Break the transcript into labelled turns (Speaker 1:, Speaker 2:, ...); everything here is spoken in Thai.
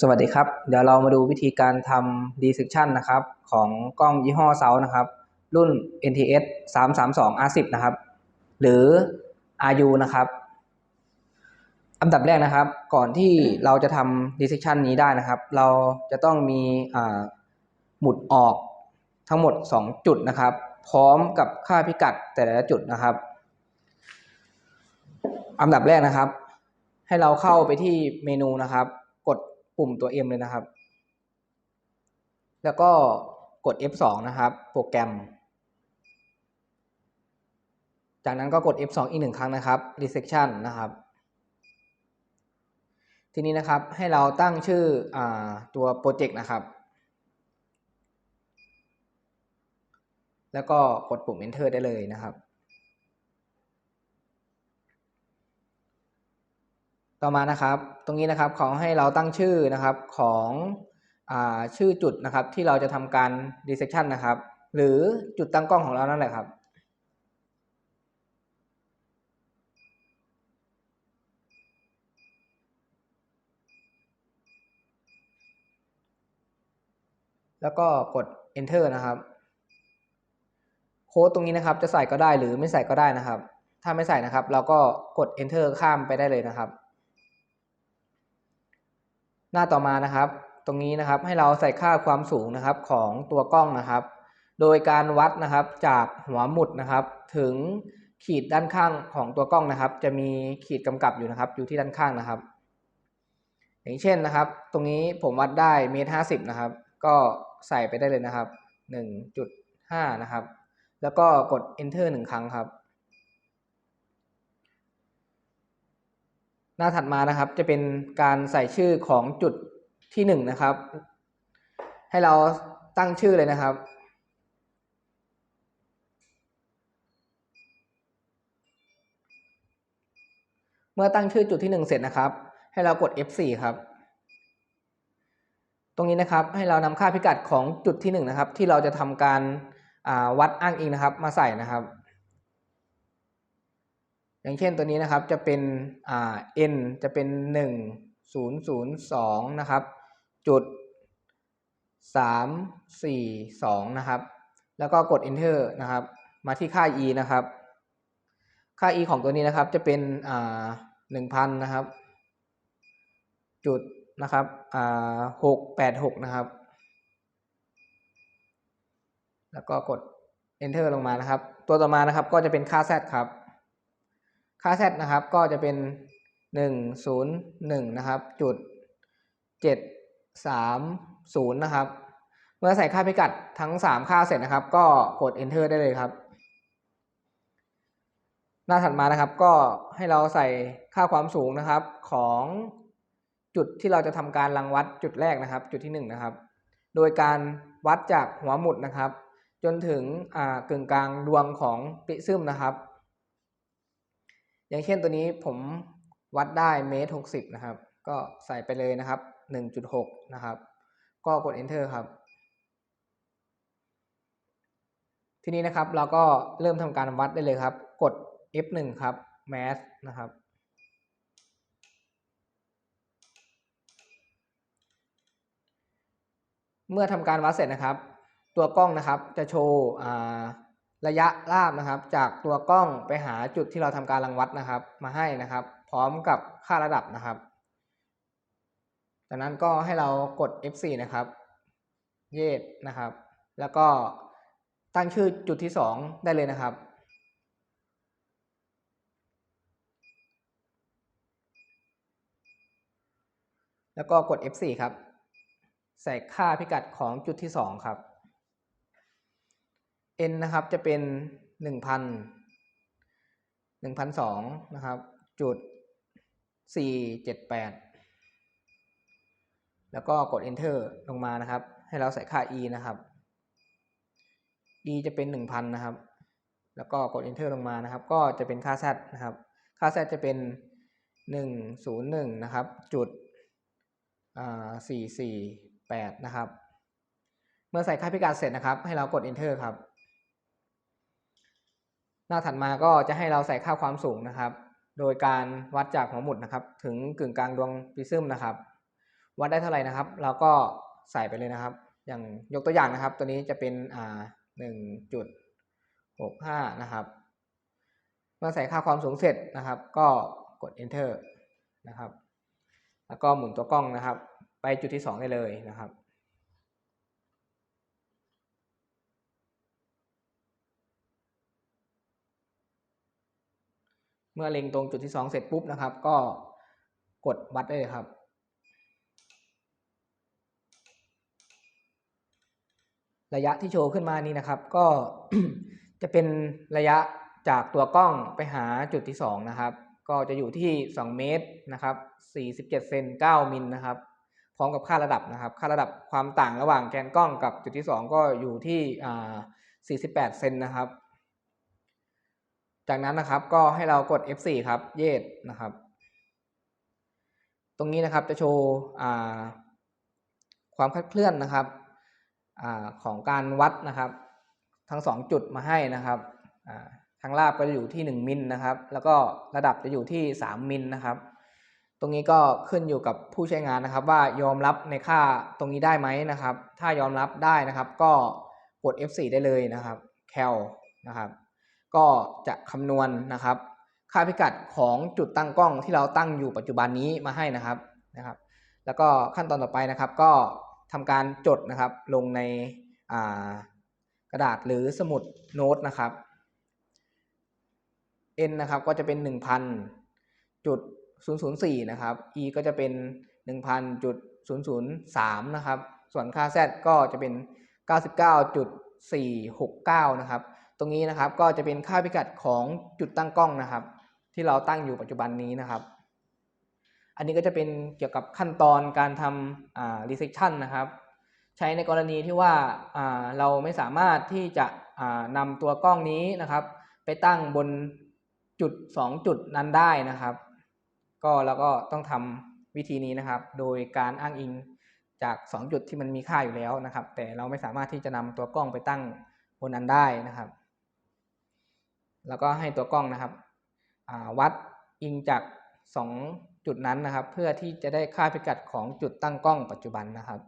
Speaker 1: สวัสดีครับ เดี๋ยวเรามาดูวิธีการทำ dissection นะครับ ของกล้องยี่ห้อเซานะครับ รุ่น NTS 332 R10 นะครับ หรือ RU นะครับ อันดับแรกนะครับ ก่อนที่เราจะทำ dissection นี้ได้นะครับ เราจะต้องมีหมุดออกทั้งหมด 2 จุดนะครับ พร้อมกับค่าพิกัดแต่ละจุดนะครับ อันดับแรกนะครับ ให้เราเข้าไปที่เมนูนะครับ กด ปุ่มตัว M เลยนะครับ แล้วก็กด F2 นะครับ โปรแกรม จากนั้นก็กด F2 อีกหนึ่งครั้งนะครับ resection นะครับ ทีนี้นะครับให้เราตั้งชื่ออตัวโปรเจกต์นะครับ แล้วก็กดปุ่ม enter ได้เลยนะครับ ต่อมานะครับ ตรงนี้นะครับขอให้เราตั้งชื่อนะครับของอชื่อจุดนะครับ ที่เราจะทำการ dissection นะครับ หรือจุดตั้งกล้องของเรานั่นแหละครับแล้วก็กด enter นะครับ โค้ดตรงนี้นะครับ จะใส่ก็ได้หรือไม่ใส่ก็ได้นะครับ ถ้าไม่ใส่นะครับ เราก็กด enter ข้ามไปได้เลยนะครับ หน้าต่อมานะครับ ตรงนี้นะครับให้เราใส่ค่าความสูงนะครับของตัวกล้องนะครับ โดยการวัดนะครับจากหัวหมุดนะครับ ถึงขีดด้านข้างของตัวกล้องนะครับ จะมีขีดกำกับอยู่นะครับ อยู่ที่ด้านข้างนะครับ อย่างเช่นนะครับ ตรงนี้ผมวัดได้เมตรห้าสิบนะครับ ก็ใส่ไปได้เลยนะครับหนึ่งจุดห้านะครับ แล้วก็กด enter หนึ่งครั้งครับ น้าถัดมานะครับจะเป็นการใส่ชื่อของจุดที่หนึ่งนะครับ ให้เราตั้งชื่อเลยนะครับ เมื่อตั้งชื่อจุดที่หนึ่งเสร็จนะครับ ให้เรากด F4 ครับ ตรงนี้นะครับให้เรานำค่าพิกัดของจุดที่หนึ่งนะครับ ที่เราจะทำการวัดอ้างอิงนะครับ มาใส่นะครับ อย่างเช่นตัวนี้นะครับจะเป็นอ่า n จะเป็นหนึ่งศูนย์ศูนย์สองนะครับจุดสามสี่สองนะครับ แล้วก็กด enter นะครับ มาที่ค่า e นะครับ ค่า e ของตัวนี้นะครับจะเป็นอ่าหนึ่งพันนะครับ จุดนะครับอ่าหกแปดหกนะครับ แล้วก็กด enter ลงมานะครับ ตัวต่อมานะครับก็จะเป็นค่า z ครับ ค่า z นะครับก็จะเป็นหนึ่งศูนย์หนึ่งนะครับจุดเจ็ดสามศูนย์นะครับ เมื่อใส่ค่าพิกัดทั้งสามค่าเสร็จนะครับ ก็กด enter ได้เลยครับ หน้าถัดมานะครับก็ให้เราใส่ค่าความสูงนะครับของจุดที่เราจะทำการรังวัดจุดแรกนะครับ จุดที่หนึ่งนะครับ โดยการวัดจากหัวหมุดนะครับ จนถึงกึ่งกลางดวงของปิซึมนะครับ อย่างเช่นตัวนี้ผมวัดได้เมตรหกสิบนะครับ ก็ใส่ไปเลยนะครับหนึ่งจุดหกนะครับ ก็กด enter ครับ ทีนี้นะครับเราก็เริ่มทำการวัดได้เลยครับ กด F1 ครับ mass นะครับเมื่อทำการวัดเสร็จนะครับ ตัวกล้องนะครับจะโชว์ ระยะราบนะครับ จากตัวกล้องไปหาจุดที่เราทำการรังวัดนะครับ มาให้นะครับ พร้อมกับค่าระดับนะครับ จากนั้นก็ให้เรากด F4 นะครับ เยดนะครับ แล้วก็ตั้งชื่อจุดที่ 2 ได้เลยนะครับแล้วก็กด F4 ครับ ใส่ค่าพิกัดของจุดที่ 2 ครับ n นะครับจะเป็น 1,000 1,002นะครับจุด478 แล้วก็กด enter ลงมานะครับ ให้เราใส่ค่า e นะครับ e จะเป็น 1,000 นะครับ แล้วก็กด enter ลงมานะครับ ก็จะเป็นค่า z นะครับ ค่า z จะเป็น 101 นะครับ จุด448 นะครับ เมื่อใส่ค่าพิกัดเสร็จนะครับ ให้เรากด enter ครับ น้าถัดมาก็จะให้เราใส่ค่าความสูงนะครับ โดยการวัดจากหัวหมุดนะครับ ถึงกึ่งกลางดวงปิซึมนะครับ วัดได้เท่าไหร่นะครับ เราก็ใส่ไปเลยนะครับ อย่างยกตัวอย่างนะครับ ตัวนี้จะเป็นอ่าหนึ่งจุดหกห้านะครับ เมื่อใส่ค่าความสูงเสร็จนะครับ ก็กด enter นะครับ แล้วก็หมุนตัวกล้องนะครับ ไปจุดที่สองได้เลยนะครับ เมื่อเล็งตรงจุดที่สองเสร็จปุ๊บนะครับ ก็กดวัดได้เลยครับ ระยะที่โชว์ขึ้นมานี้นะครับ ก็จะเป็นระยะจากตัวกล้องไปหาจุดที่สองนะครับ ก็จะอยู่ที่ 2 เมตรนะครับ47เซน9มิลนะครับ พร้อมกับค่าระดับนะครับ ค่าระดับความต่างระหว่างแกนกล้องกับจุดที่ 2 ก็อยู่ที่อ่า48เซนนะครับ จากนั้นนะครับก็ให้เรากด F4 ครับเยดนะครับ ตรงนี้นะครับจะโชว์ความคลาดเคลื่อนนะครับอของการวัดนะครับ ทั้ง 2 จุดมาให้นะครับทางราบก็จะอยู่ที่ 1 มิลนะครับ แล้วก็ระดับจะอยู่ที่ 3 มิลนะครับ ตรงนี้ก็ขึ้นอยู่กับผู้ใช้งานนะครับ ว่ายอมรับในค่าตรงนี้ได้ไหมนะครับ ถ้ายอมรับได้นะครับ ก็กด F4 ได้เลยนะครับ cal นะครับ ก็จะคำนวณนะครับ ค่าพิกัดของจุดตั้งกล้องที่เราตั้งอยู่ปัจจุบันนี้มาให้นะครับนะครับ แล้วก็ขั้นตอนต่อไปนะครับ ก็ทำการจดนะครับ ลงในกระดาษหรือสมุดโน้ตนะครับ n นะครับก็จะเป็น 1,000จุด004นะครับ e ก็จะเป็น 1,000จุด003นะครับ ส่วนค่า z ก็จะเป็น 99.469 นะครับ ตรงนี้นะครับก็จะเป็นค่าพิกัดของจุดตั้งกล้องนะครับ ที่เราตั้งอยู่ปัจจุบันนี้นะครับ อันนี้ก็จะเป็นเกี่ยวกับขั้นตอนการทำอ่า resection นะครับ ใช้ในกรณีที่ว่าาเราไม่สามารถที่จะนำตัวกล้องนี้นะครับ ไปตั้งบนจุด 2 จุดนั้นได้นะครับ ก็เราก็ต้องทำวิธีนี้นะครับ โดยการอ้างอิงจาก 2 จุดที่มันมีค่าอยู่แล้วนะครับ แต่เราไม่สามารถที่จะนำตัวกล้องไปตั้งบนนั้นได้นะครับ แล้วก็ให้ตัวกล้องนะครับวัดอิงจาก 2 จุดนั้นนะครับ เพื่อที่จะได้ค่าพิกัดของจุดตั้งกล้องปัจจุบันนะครับ